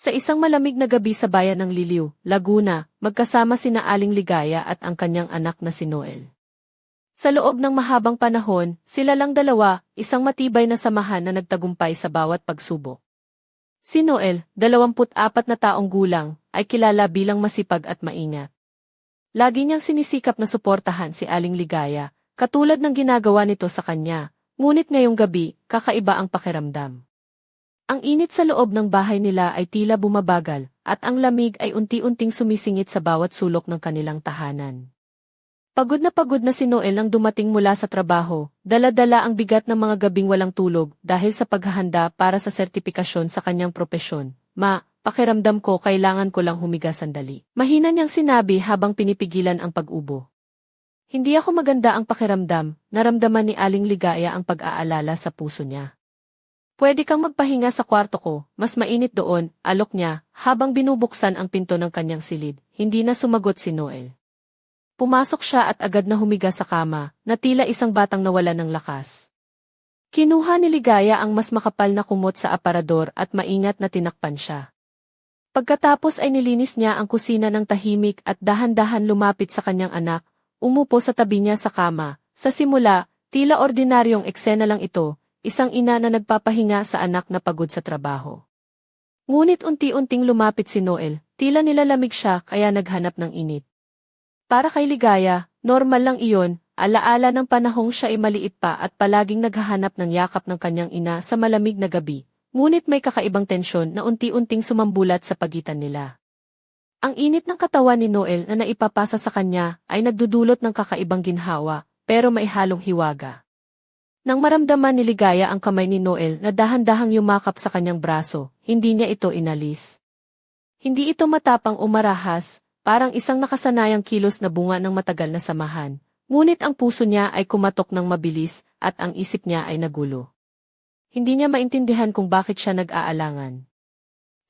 Sa isang malamig na gabi sa bayan ng Liliw, Laguna, magkasama sina Aling Ligaya at ang kanyang anak na si Noel. Sa loob ng mahabang panahon, sila lang dalawa, isang matibay na samahan na nagtagumpay sa bawat pagsubok. Si Noel, 24 na taong gulang, ay kilala bilang masipag at maingat. Lagi niyang sinisikap na suportahan si Aling Ligaya, katulad ng ginagawa nito sa kanya, ngunit ngayong gabi, kakaiba ang pakiramdam. Ang init sa loob ng bahay nila ay tila bumabagal, at ang lamig ay unti-unting sumisingit sa bawat sulok ng kanilang tahanan. Pagod na pagod na si Noel nang dumating mula sa trabaho, dala-dala ang bigat ng mga gabing walang tulog dahil sa paghahanda para sa sertipikasyon sa kanyang propesyon. Ma, pakiramdam ko kailangan ko lang humiga sandali. Mahina niyang sinabi habang pinipigilan ang pag-ubo. Hindi ako maganda ang pakiramdam, naramdaman ni Aling Ligaya ang pag-aalala sa puso niya. Pwede kang magpahinga sa kwarto ko, mas mainit doon, alok niya, habang binubuksan ang pinto ng kanyang silid. Hindi na sumagot si Noel. Pumasok siya at agad na humiga sa kama, na tila isang batang nawala ng lakas. Kinuha ni Ligaya ang mas makapal na kumot sa aparador at maingat na tinakpan siya. Pagkatapos ay nilinis niya ang kusina ng tahimik at dahan-dahan lumapit sa kanyang anak, umupo sa tabi niya sa kama. Sa simula, tila ordinaryong eksena lang ito, isang ina na nagpapahinga sa anak na pagod sa trabaho. Ngunit unti-unting lumapit si Noel, tila nilalamig siya kaya naghanap ng init. Para kay Ligaya, normal lang iyon, alaala ng panahong siya ay maliit pa at palaging naghahanap ng yakap ng kanyang ina sa malamig na gabi, ngunit may kakaibang tensyon na unti-unting sumambulat sa pagitan nila. Ang init ng katawan ni Noel na naipapasa sa kanya ay nagdudulot ng kakaibang ginhawa, pero may halong hiwaga. Nang maramdaman ni Ligaya ang kamay ni Noel na dahan-dahang yumakap sa kanyang braso, hindi niya ito inalis. Hindi ito matapang umarahas, parang isang nakasanayang kilos na bunga ng matagal na samahan, ngunit ang puso niya ay kumatok ng mabilis at ang isip niya ay nagulo. Hindi niya maintindihan kung bakit siya nag-aalangan.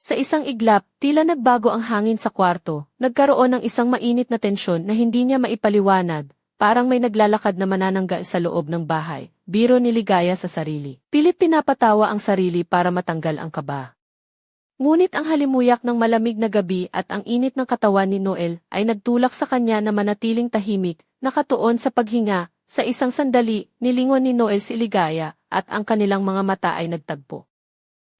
Sa isang iglap, tila nagbago ang hangin sa kwarto, nagkaroon ng isang mainit na tensyon na hindi niya maipaliwanag, parang may naglalakad na mananangga sa loob ng bahay, biro ni Ligaya sa sarili. Pilit pinapatawa ang sarili para matanggal ang kaba. Ngunit ang halimuyak ng malamig na gabi at ang init ng katawan ni Noel ay nagtulak sa kanya na manatiling tahimik, nakatuon sa paghinga, sa isang sandali, nilingon ni Noel si Ligaya, at ang kanilang mga mata ay nagtagpo.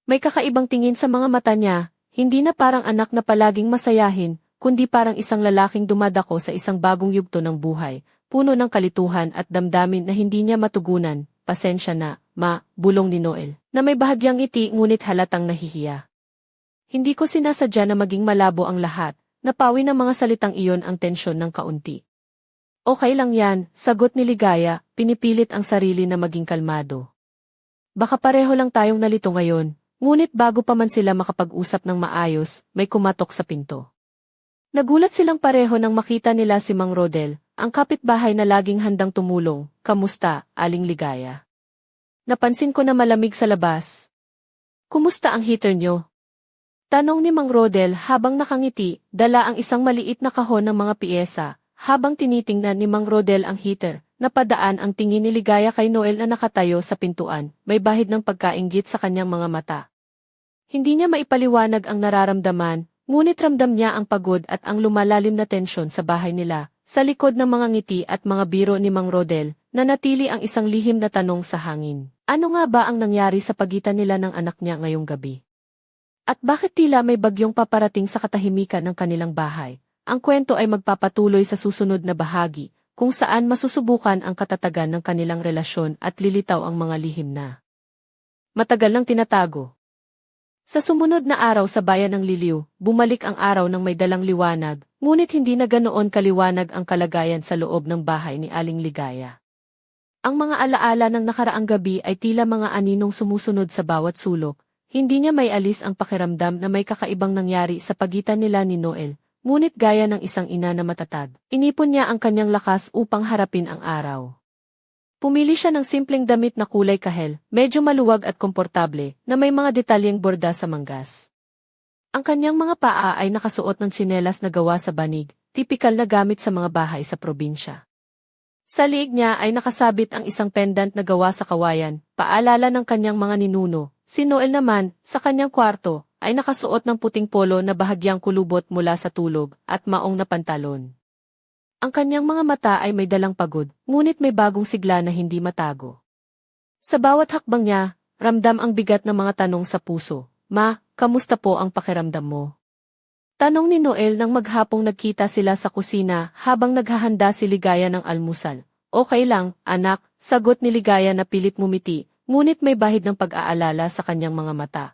May kakaibang tingin sa mga mata niya, hindi na parang anak na palaging masayahin, kundi parang isang lalaking dumadako sa isang bagong yugto ng buhay, puno ng kalituhan at damdamin na hindi niya matugunan, pasensya na, ma, bulong ni Noel, na may bahagyang iti ngunit halatang nahihiya. Hindi ko sinasadya na maging malabo ang lahat, napawi ng mga salitang iyon ang tensyon ng kaunti. Okay lang yan, sagot ni Ligaya, pinipilit ang sarili na maging kalmado. Baka pareho lang tayong nalito ngayon, ngunit bago pa man sila makapag-usap ng maayos, may kumatok sa pinto. Nagulat silang pareho nang makita nila si Mang Rodel, ang kapitbahay na laging handang tumulong, kamusta, aling ligaya. Napansin ko na malamig sa labas. Kumusta ang heater nyo? Tanong ni Mang Rodel habang nakangiti, dala ang isang maliit na kahon ng mga piyesa, habang tinitingnan ni Mang Rodel ang heater, napadaan ang tingin ni Ligaya kay Noel na nakatayo sa pintuan, may bahid ng pagkainggit sa kanyang mga mata. Hindi niya maipaliwanag ang nararamdaman, ngunit ramdam niya ang pagod at ang lumalalim na tensyon sa bahay nila, sa likod ng mga ngiti at mga biro ni Mang Rodel, nanatili ang isang lihim na tanong sa hangin. Ano nga ba ang nangyari sa pagitan nila ng anak niya ngayong gabi? At bakit tila may bagyong paparating sa katahimikan ng kanilang bahay? Ang kwento ay magpapatuloy sa susunod na bahagi, kung saan masusubukan ang katatagan ng kanilang relasyon at lilitaw ang mga lihim na matagal nang tinatago. Sa sumunod na araw sa bayan ng Liliw, bumalik ang araw ng may dalang liwanag, ngunit hindi na ganoon kaliwanag ang kalagayan sa loob ng bahay ni Aling Ligaya. Ang mga alaala ng nakaraang gabi ay tila mga aninong sumusunod sa bawat sulok, hindi niya may alis ang pakiramdam na may kakaibang nangyari sa pagitan nila ni Noel, ngunit gaya ng isang ina na matatag, inipon niya ang kanyang lakas upang harapin ang araw. Pumili siya ng simpleng damit na kulay kahel, medyo maluwag at komportable, na may mga detalyeng borda sa manggas. Ang kanyang mga paa ay nakasuot ng tsinelas na gawa sa banig, tipikal na gamit sa mga bahay sa probinsya. Sa liig niya ay nakasabit ang isang pendant na gawa sa kawayan, paalala ng kanyang mga ninuno. Si Noel naman, sa kanyang kwarto, ay nakasuot ng puting polo na bahagyang kulubot mula sa tulog at maong na pantalon. Ang kanyang mga mata ay may dalang pagod, ngunit may bagong sigla na hindi matago. Sa bawat hakbang niya, ramdam ang bigat ng mga tanong sa puso. Ma, kamusta po ang pakiramdam mo? Tanong ni Noel nang maghapong nagkita sila sa kusina habang naghahanda si Ligaya ng almusal. Okay lang, anak, sagot ni Ligaya na pilit mumiti, ngunit may bahid ng pag-aalala sa kanyang mga mata.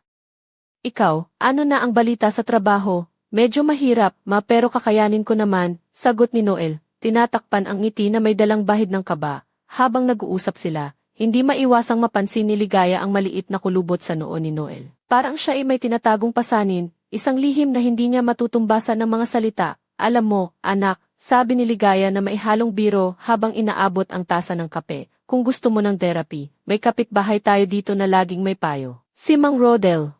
Ikaw, ano na ang balita sa trabaho? Medyo mahirap, ma pero kakayanin ko naman, sagot ni Noel, tinatakpan ang ngiti na may dalang bahid ng kaba. Habang nag-uusap sila, hindi maiwasang mapansin ni Ligaya ang maliit na kulubot sa noo ni Noel. Parang siya ay may tinatagong pasanin, isang lihim na hindi niya matutumbasan ng mga salita. Alam mo, anak, sabi ni Ligaya na may halong biro habang inaabot ang tasa ng kape. Kung gusto mo ng therapy, may kapitbahay tayo dito na laging may payo. Si Mang Rodel.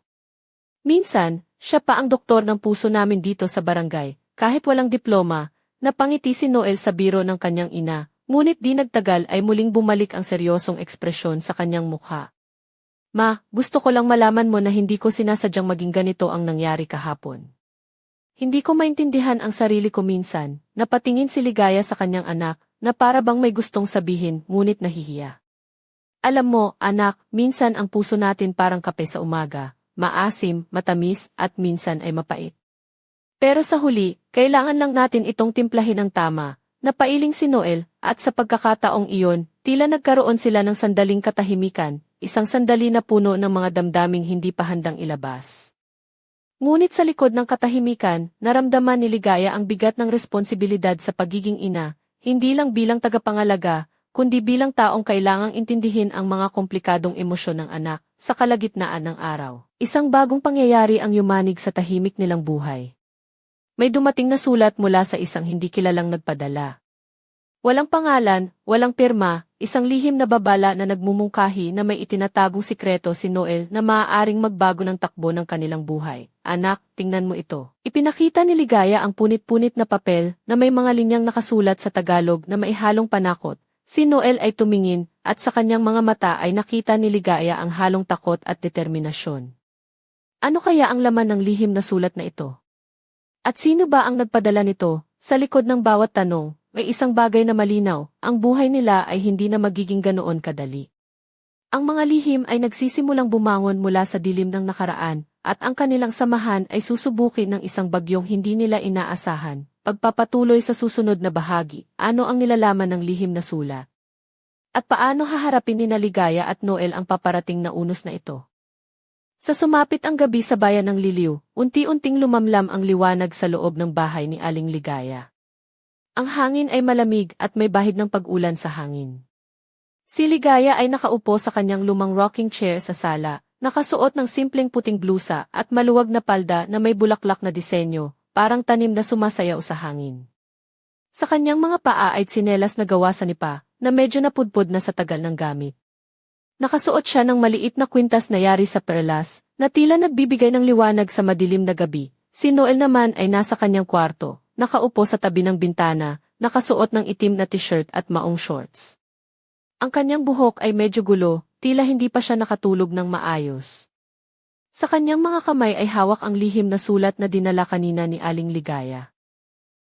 Minsan, siya pa ang doktor ng puso namin dito sa barangay. Kahit walang diploma, napangiti si Noel sa biro ng kanyang ina, ngunit di nagtagal ay muling bumalik ang seryosong ekspresyon sa kanyang mukha. Ma, gusto ko lang malaman mo na hindi ko sinasadyang maging ganito ang nangyari kahapon. Hindi ko maintindihan ang sarili ko minsan, napatingin si Ligaya sa kanyang anak, na para bang may gustong sabihin, ngunit nahihiya. Alam mo, anak, minsan ang puso natin parang kape sa umaga, maasim, matamis, at minsan ay mapait. Pero sa huli, kailangan lang natin itong timplahin ng tama, napailing si Noel, at sa pagkakataong iyon, tila nagkaroon sila ng sandaling katahimikan, isang sandali na puno ng mga damdaming hindi pa handang ilabas. Ngunit sa likod ng katahimikan, naramdaman ni Ligaya ang bigat ng responsibilidad sa pagiging ina, hindi lang bilang tagapangalaga, kundi bilang taong kailangang intindihin ang mga komplikadong emosyon ng anak sa kalagitnaan ng araw. Isang bagong pangyayari ang yumanig sa tahimik nilang buhay. May dumating na sulat mula sa isang hindi kilalang nagpadala. Walang pangalan, walang pirma, isang lihim na babala na nagmumungkahi na may itinatagong sikreto si Noel na maaaring magbago ng takbo ng kanilang buhay. Anak, tingnan mo ito. Ipinakita ni Ligaya ang punit-punit na papel na may mga linyang nakasulat sa Tagalog na maihalong panakot. Si Noel ay tumingin at sa kanyang mga mata ay nakita ni Ligaya ang halong takot at determinasyon. Ano kaya ang laman ng lihim na sulat na ito? At sino ba ang nagpadala nito? Sa likod ng bawat tanong, may isang bagay na malinaw, ang buhay nila ay hindi na magiging ganoon kadali. Ang mga lihim ay nagsisimulang bumangon mula sa dilim ng nakaraan, at ang kanilang samahan ay susubukin ng isang bagyong hindi nila inaasahan. Pagpapatuloy sa susunod na bahagi, ano ang nilalaman ng lihim na sulat? At paano haharapin ni Naligaya at Noel ang paparating na unos na ito? Sa sumapit ang gabi sa bayan ng Liliw, unti-unting lumamlam ang liwanag sa loob ng bahay ni Aling Ligaya. Ang hangin ay malamig at may bahid ng pag-ulan sa hangin. Si Ligaya ay nakaupo sa kanyang lumang rocking chair sa sala, nakasuot ng simpleng puting blusa at maluwag na palda na may bulaklak na disenyo, parang tanim na sumasayaw sa hangin. Sa kanyang mga paa ay tsinelas na gawa sa nipa, na medyo napudpod na sa tagal ng gamit. Nakasuot siya ng maliit na kwintas na yari sa perlas, na tila nagbibigay ng liwanag sa madilim na gabi. Si Noel naman ay nasa kanyang kwarto, nakaupo sa tabi ng bintana, nakasuot ng itim na t-shirt at maong shorts. Ang kanyang buhok ay medyo gulo, tila hindi pa siya nakatulog ng maayos. Sa kanyang mga kamay ay hawak ang lihim na sulat na dinala kanina ni Aling Ligaya.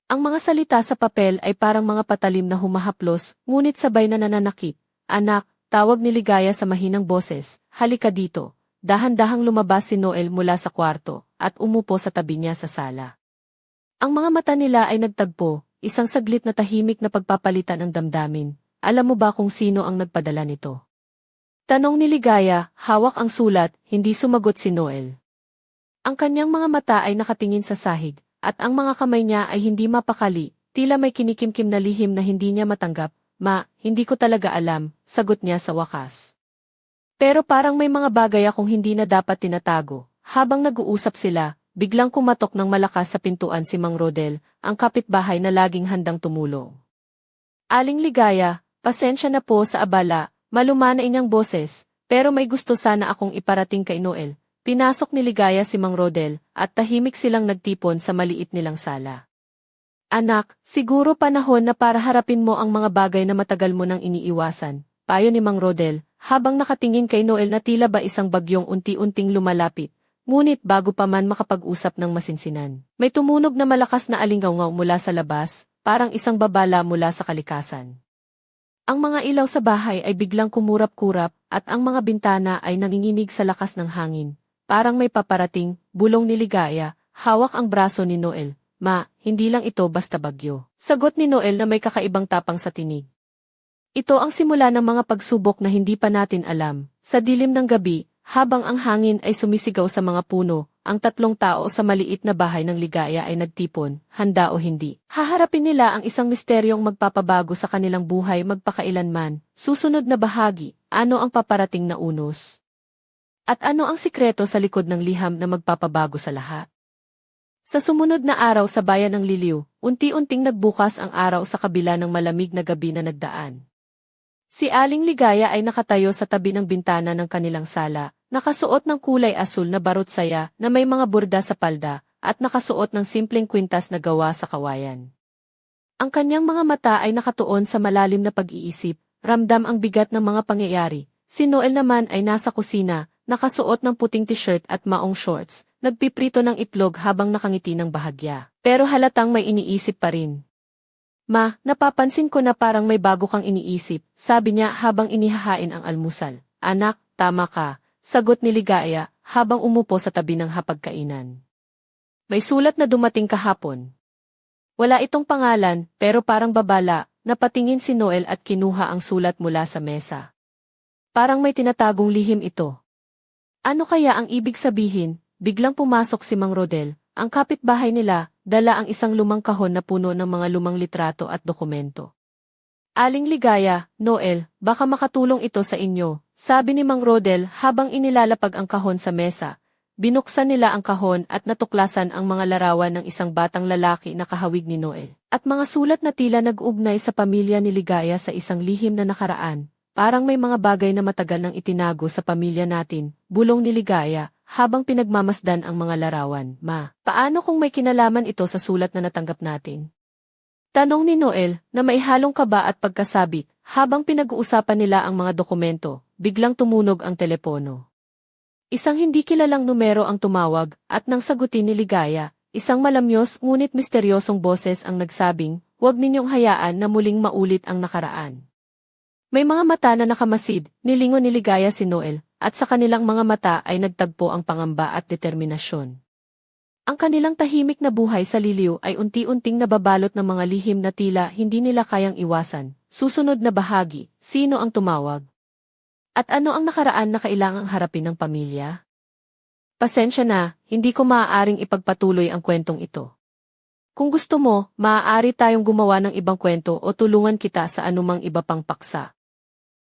Ang mga salita sa papel ay parang mga patalim na humahaplos, ngunit sabay na nananakit. Anak, Tawag ni Ligaya sa mahinang boses, halika dito. Dahan-dahang lumabas si Noel mula sa kwarto, at umupo sa tabi niya sa sala. Ang mga mata nila ay nagtagpo, isang saglit na tahimik na pagpapalitan ng damdamin. Alam mo ba kung sino ang nagpadala nito? Tanong ni Ligaya, hawak ang sulat, hindi sumagot si Noel. Ang kanyang mga mata ay nakatingin sa sahig, at ang mga kamay niya ay hindi mapakali, tila may kinikimkim na lihim na hindi niya matanggap, Ma, hindi ko talaga alam, sagot niya sa wakas. Pero parang may mga bagay akong hindi na dapat tinatago. Habang nag-uusap sila, biglang kumatok ng malakas sa pintuan si Mang Rodel, ang kapitbahay na laging handang tumulong. Aling ligaya, pasensya na po sa abala, maluma na inyang boses, pero may gusto sana akong iparating kay Noel. Pinasok ni Ligaya si Mang Rodel, at tahimik silang nagtipon sa maliit nilang sala. Anak, siguro panahon na para harapin mo ang mga bagay na matagal mo nang iniiwasan, payo ni Mang Rodel, habang nakatingin kay Noel na tila ba isang bagyong unti-unting lumalapit. ngunit bago pa man makapag-usap ng masinsinan. May tumunog na malakas na alingaw mula sa labas, parang isang babala mula sa kalikasan. Ang mga ilaw sa bahay ay biglang kumurap-kurap at ang mga bintana ay nanginginig sa lakas ng hangin. Parang may paparating, bulong ni Ligaya, hawak ang braso ni Noel. Ma, hindi lang ito basta bagyo. Sagot ni Noel na may kakaibang tapang sa tinig. Ito ang simula ng mga pagsubok na hindi pa natin alam. Sa dilim ng gabi, habang ang hangin ay sumisigaw sa mga puno, ang tatlong tao sa maliit na bahay ng ligaya ay nagtipon, handa o hindi. Haharapin nila ang isang misteryong magpapabago sa kanilang buhay magpakailanman. Susunod na bahagi, ano ang paparating na unos? At ano ang sikreto sa likod ng liham na magpapabago sa lahat? Sa sumunod na araw sa bayan ng Liliw, unti-unting nagbukas ang araw sa kabila ng malamig na gabi na nagdaan. Si Aling Ligaya ay nakatayo sa tabi ng bintana ng kanilang sala, nakasuot ng kulay asul na barot saya na may mga burda sa palda, at nakasuot ng simpleng kwintas na gawa sa kawayan. Ang kanyang mga mata ay nakatuon sa malalim na pag-iisip, ramdam ang bigat ng mga pangyayari. Si Noel naman ay nasa kusina, nakasuot ng puting t-shirt at maong shorts, nagpiprito ng itlog habang nakangiti ng bahagya. Pero halatang may iniisip pa rin. Ma, napapansin ko na parang may bago kang iniisip, sabi niya habang inihahain ang almusal. Anak, tama ka, sagot ni Ligaya habang umupo sa tabi ng hapagkainan. May sulat na dumating kahapon. Wala itong pangalan, pero parang babala, napatingin si Noel at kinuha ang sulat mula sa mesa. Parang may tinatagong lihim ito. Ano kaya ang ibig sabihin? Biglang pumasok si Mang Rodel, ang kapitbahay nila, dala ang isang lumang kahon na puno ng mga lumang litrato at dokumento. Aling Ligaya, Noel, baka makatulong ito sa inyo, sabi ni Mang Rodel habang inilalapag ang kahon sa mesa. Binuksan nila ang kahon at natuklasan ang mga larawan ng isang batang lalaki na kahawig ni Noel. At mga sulat na tila nag-ugnay sa pamilya ni Ligaya sa isang lihim na nakaraan. Parang may mga bagay na matagal nang itinago sa pamilya natin, bulong ni Ligaya, habang pinagmamasdan ang mga larawan. Ma, paano kung may kinalaman ito sa sulat na natanggap natin? Tanong ni Noel, na may halong kaba at pagkasabik, habang pinag-uusapan nila ang mga dokumento, biglang tumunog ang telepono. Isang hindi kilalang numero ang tumawag, at nang sagutin ni Ligaya, isang malamyos ngunit misteryosong boses ang nagsabing, huwag ninyong hayaan na muling maulit ang nakaraan. May mga mata na nakamasid, nilingon ni Ligaya si Noel, at sa kanilang mga mata ay nagtagpo ang pangamba at determinasyon. Ang kanilang tahimik na buhay sa liliw ay unti-unting nababalot ng mga lihim na tila hindi nila kayang iwasan. Susunod na bahagi, sino ang tumawag? At ano ang nakaraan na kailangang harapin ng pamilya? Pasensya na, hindi ko maaaring ipagpatuloy ang kwentong ito. Kung gusto mo, maaari tayong gumawa ng ibang kwento o tulungan kita sa anumang iba pang paksa.